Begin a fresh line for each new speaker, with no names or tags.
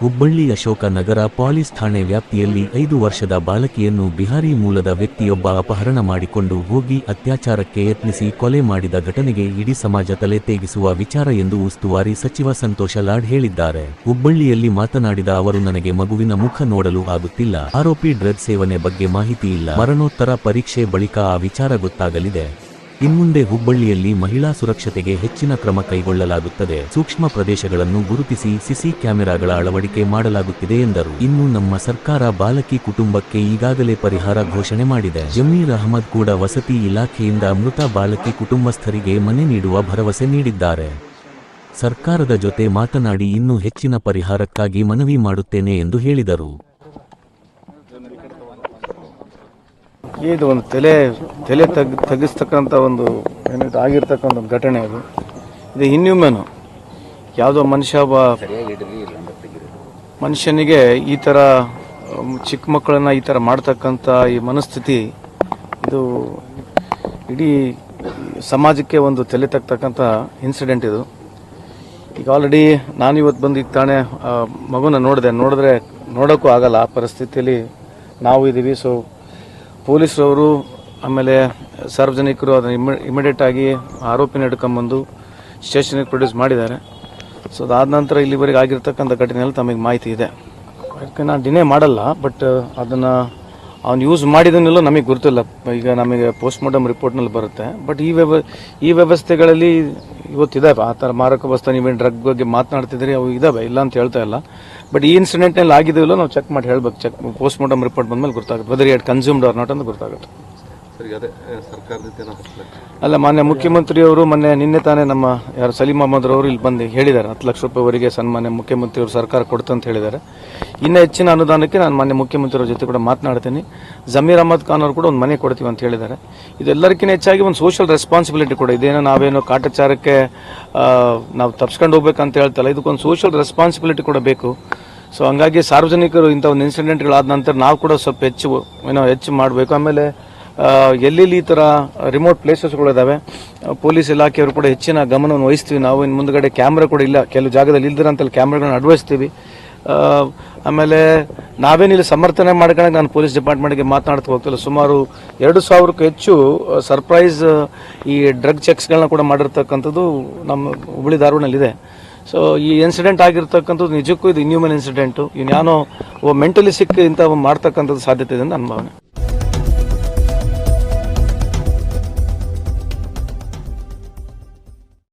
ಹುಬ್ಬಳ್ಳಿ ಅಶೋಕ ನಗರ police ಠಾಣೆ ವ್ಯಾಪ್ತಿಯಲ್ಲಿ ಐದು ವರ್ಷದ ಬಾಲಕಿಯನ್ನು ಬಿಹಾರಿ ಮೂಲದ ವ್ಯಕ್ತಿಯೊಬ್ಬ ಅಪಹರಣ ಮಾಡಿಕೊಂಡು ಹೋಗಿ ಅತ್ಯಾಚಾರಕ್ಕೆ ಯತ್ನಿಸಿ ಕೊಲೆ ಮಾಡಿದ ಘಟನೆಗೆ ಇಡೀ ಸಮಾಜ ತಲೆ ತೇಗಿಸುವ ವಿಚಾರ ಎಂದು ಉಸ್ತುವಾರಿ ಸಚಿವ ಸಂತೋಷ ಲಾಡ್ ಹೇಳಿದ್ದಾರೆ. ಹುಬ್ಬಳ್ಳಿಯಲ್ಲಿ ಮಾತನಾಡಿದ ಅವರು, ನನಗೆ ಮಗುವಿನ ಮುಖ ನೋಡಲು ಆಗುತ್ತಿಲ್ಲ. ಆರೋಪಿ ಡ್ರಗ್ ಸೇವನೆ ಬಗ್ಗೆ ಮಾಹಿತಿ ಇಲ್ಲ. ಮರಣೋತ್ತರ ಪರೀಕ್ಷೆ ಬಳಿಕ ಆ ವಿಚಾರ ಗೊತ್ತಾಗಲಿದೆ. ಇನ್ಮುಂದೆ ಹುಬ್ಬಳ್ಳಿಯಲ್ಲಿ ಮಹಿಳಾ ಸುರಕ್ಷತೆಗೆ ಹೆಚ್ಚಿನ ಕ್ರಮ ಕೈಗೊಳ್ಳಲಾಗುತ್ತದೆ. ಸೂಕ್ಷ್ಮ ಪ್ರದೇಶಗಳನ್ನು ಗುರುತಿಸಿ ಸಿಸಿ ಕ್ಯಾಮೆರಾಗಳ ಅಳವಡಿಕೆ ಮಾಡಲಾಗುತ್ತಿದೆ ಎಂದರು. ಇನ್ನು ನಮ್ಮ ಸರ್ಕಾರ ಬಾಲಕಿ ಕುಟುಂಬಕ್ಕೆ ಈಗಾಗಲೇ ಪರಿಹಾರ ಘೋಷಣೆ ಮಾಡಿದೆ. ಜಮೀರ್ ಅಹಮದ್ ಕೂಡ ವಸತಿ ಇಲಾಖೆಯಿಂದ ಮೃತ ಬಾಲಕಿ ಕುಟುಂಬಸ್ಥರಿಗೆ ಮನೆ ನೀಡುವ ಭರವಸೆ ನೀಡಿದ್ದಾರೆ. ಸರ್ಕಾರದ ಜೊತೆ ಮಾತನಾಡಿ ಇನ್ನೂ ಹೆಚ್ಚಿನ ಪರಿಹಾರಕ್ಕಾಗಿ ಮನವಿ ಮಾಡುತ್ತೇನೆ ಎಂದು ಹೇಳಿದರು.
ಇದು ಒಂದು ತಲೆ ತಲೆ ತಗ್ ತಗ್ಗಿಸ್ತಕ್ಕಂಥ ಒಂದು ಏನಿದೆ ಆಗಿರ್ತಕ್ಕಂಥ ಒಂದು ಘಟನೆ ಅದು. ಇದು ಇನ್ಹ್ಯೂಮನು ಯಾವುದೋ ಮನುಷ್ಯ ಒಬ್ಬ ಮನುಷ್ಯನಿಗೆ ಈ ಥರ ಚಿಕ್ಕ ಮಕ್ಕಳನ್ನ ಈ ಥರ ಮಾಡ್ತಕ್ಕಂಥ ಈ ಮನಸ್ಥಿತಿ ಇದು ಇಡೀ ಸಮಾಜಕ್ಕೆ ಒಂದು ತಲೆ ತಗ್ತಕ್ಕಂಥ ಇನ್ಸಿಡೆಂಟ್ ಇದು. ಈಗ ಆಲ್ರೆಡಿ ನಾನು ಇವತ್ತು ಬಂದು ಈಗ ತಾನೇ ಆ, ಮಗುನ ನೋಡಿದೆ. ನೋಡಿದ್ರೆ ನೋಡೋಕ್ಕೂ ಆಗಲ್ಲ. ಆ ಪರಿಸ್ಥಿತಿಯಲ್ಲಿ ನಾವು ಇದ್ದೀವಿ ಸೊ ಪೊಲೀಸರವರು ಆಮೇಲೆ ಸಾರ್ವಜನಿಕರು ಅದನ್ನು ಇಮಿಡಿಯೇಟ್ ಆಗಿ ಆರೋಪಿನ ಹಿಡ್ಕೊಂಬಂದು ಸ್ಟೇಷನ್ಗೆ ಪ್ರೊಡ್ಯೂಸ್ ಮಾಡಿದ್ದಾರೆ. ಸೊ ಅದಾದ ನಂತರ ಇಲ್ಲಿವರೆಗೆ ಆಗಿರ್ತಕ್ಕಂಥ ಘಟನೆಯಲ್ಲಿ ತಮಗೆ ಮಾಹಿತಿ ಇದೆ. ಅದಕ್ಕೆ ನಾನು ಡಿನೇ ಮಾಡಲ್ಲ ಬಟ್ ಅದನ್ನು ಅವ್ನು ಯೂಸ್ ಮಾಡಿದನ್ನೆಲ್ಲ ನಮಗೆ ಗೊತ್ತಿಲ್ಲ ಈಗ ನಮಗೆ ಪೋಸ್ಟ್ ಮಾರ್ಟಮ್ ರಿಪೋರ್ಟ್ನಲ್ಲಿ ಬರುತ್ತೆ. ಬಟ್ ಈ ವ್ಯವ ಈ ವ್ಯವಸ್ಥೆಗಳಲ್ಲಿ ಇವತ್ತಿದ್ದಾವೆ ಆ ಥರ ಮಾರಕ ವಸ್ತು ನೀವೇನು ಡ್ರಗ್ ಬಗ್ಗೆ ಮಾತನಾಡ್ತಿದ್ರಿ ಅವು ಇದ್ದಾವೆ ಇಲ್ಲ ಅಂತ ಹೇಳ್ತಾ ಇಲ್ಲ. ಬಟ್ ಈ ಇನ್ಸಿಡೆಂಟ್ನಲ್ಲಿ ಆಗಿದೆಯಲ್ಲ ನಾವು ಚೆಕ್ ಮಾಡಿ ಹೇಳ್ಬೇಕು. ಚೆಕ್ ಪೋಸ್ಟ್ ಮಾರ್ಟಮ್ ರಿಪೋರ್ಟ್ ಬಂದಮೇಲೆ ಗೊತ್ತಾಗುತ್ತೆ whether it consumed or not ಅಂತ ಗೊತ್ತಾಗುತ್ತೆ ಅಲ್ಲ, ಮಾನ್ಯ ಮುಖ್ಯಮಂತ್ರಿಯವರು ಮೊನ್ನೆ ನಿನ್ನೆ ತಾನೇ ನಮ್ಮ ಯಾರು ಸಲೀಂ ಅಹಮದ್ ಅವರು ಇಲ್ಲಿ ಬಂದು ಹೇಳಿದ್ದಾರೆ. ಹತ್ತು ಲಕ್ಷ ರೂಪಾಯಿವರೆಗೆ ಸನ್ಮಾನ್ಯ ಮುಖ್ಯಮಂತ್ರಿಯವರು ಸರ್ಕಾರ ಕೊಡ್ತಂತ ಹೇಳಿದ್ದಾರೆ. ಇನ್ನು ಹೆಚ್ಚಿನ ಅನುದಾನಕ್ಕೆ ನಾನು ಮಾನ್ಯ ಮುಖ್ಯಮಂತ್ರಿಯವ್ರ ಜೊತೆ ಕೂಡ ಮಾತನಾಡ್ತೀನಿ. ಜಮೀರ್ ಅಹಮದ್ ಖಾನ್ ಅವರು ಕೂಡ ಒಂದು ಮನೆ ಕೊಡ್ತೀವಿ ಅಂತ ಹೇಳಿದ್ದಾರೆ. ಇದೆಲ್ಲರಿಗಿಂತ ಹೆಚ್ಚಾಗಿ ಒಂದು ಸೋಷಿಯಲ್ ರೆಸ್ಪಾನ್ಸಿಬಿಲಿಟಿ ಕೂಡ ಇದೇನೋ ನಾವೇನೋ ಕಾಟಾಚಾರಕ್ಕೆ ನಾವು ತಪ್ಸ್ಕೊಂಡು ಹೋಗ್ಬೇಕಂತ ಹೇಳ್ತಲ್ಲ, ಇದಕ್ಕೊಂದು ಸೋಷಿಯಲ್ ರೆಸ್ಪಾನ್ಸಿಬಿಲಿಟಿ ಕೂಡ ಬೇಕು. ಸೊ ಹಂಗಾಗಿ ಸಾರ್ವಜನಿಕರು ಇಂಥ ಒಂದು ಇನ್ಸಿಡೆಂಟ್ಗಳಾದ ನಂತರ ನಾವು ಕೂಡ ಸ್ವಲ್ಪ ಹೆಚ್ಚು, ಏನೋ ಹೆಚ್ಚು ಮಾಡಬೇಕು. ಆಮೇಲೆ ಎಲ್ಲೆಲ್ಲಿ ಈ ಥರ ರಿಮೋಟ್ ಪ್ಲೇಸಸ್ಗಳಿದ್ದಾವೆ ಪೊಲೀಸ್ ಇಲಾಖೆಯವರು ಕೂಡ ಹೆಚ್ಚಿನ ಗಮನವನ್ನು ವಹಿಸ್ತೀವಿ. ನಾವು ಇನ್ನು ಮುಂದಗಡೆ ಕ್ಯಾಮ್ರಾ ಕೂಡ ಇಲ್ಲ. ಕೆಲವು ಜಾಗದಲ್ಲಿ ಇಲ್ದಿರಂತಲ್ಲಿ ಕ್ಯಾಮ್ರಾಗಳನ್ನ ಅಡ್ವಹಿಸ್ತೀವಿ. ಆಮೇಲೆ ನಾವೇನಿಲ್ಲ ಸಮರ್ಥನೆ ಮಾಡ್ಕೊಂಡಾಗ ನಾನು ಪೊಲೀಸ್ ಡಿಪಾರ್ಟ್ಮೆಂಟ್ಗೆ ಮಾತನಾಡ್ತಾ ಹೋಗ್ತಿಲ್ಲ. ಸುಮಾರು ಎರಡು ಸಾವಿರಕ್ಕೂ ಹೆಚ್ಚು ಸರ್ಪ್ರೈಸ್ ಈ ಡ್ರಗ್ ಚೆಕ್ಸ್ಗಳನ್ನ ಕೂಡ ಮಾಡಿರ್ತಕ್ಕಂಥದ್ದು ನಮ್ಮ ಹುಬ್ಬಳ್ಳಿ ಧಾರವಾಡನಲ್ಲಿದೆ ಸೊ ಈ ಇನ್ಸಿಡೆಂಟ್ ಆಗಿರ್ತಕ್ಕಂಥದ್ದು ನಿಜಕ್ಕೂ ಇದು ಇನ್ಹ್ಯೂಮನ್ ಇನ್ಸಿಡೆಂಟು ಇನ್ಯಾನೋ ಮೆಂಟಲಿ ಸಿಕ್ ಇಂಥ ಮಾಡ್ತಕ್ಕಂಥದ್ದು ಸಾಧ್ಯತೆ ಇದೆ ನನ್ನ ಭಾವನೆ.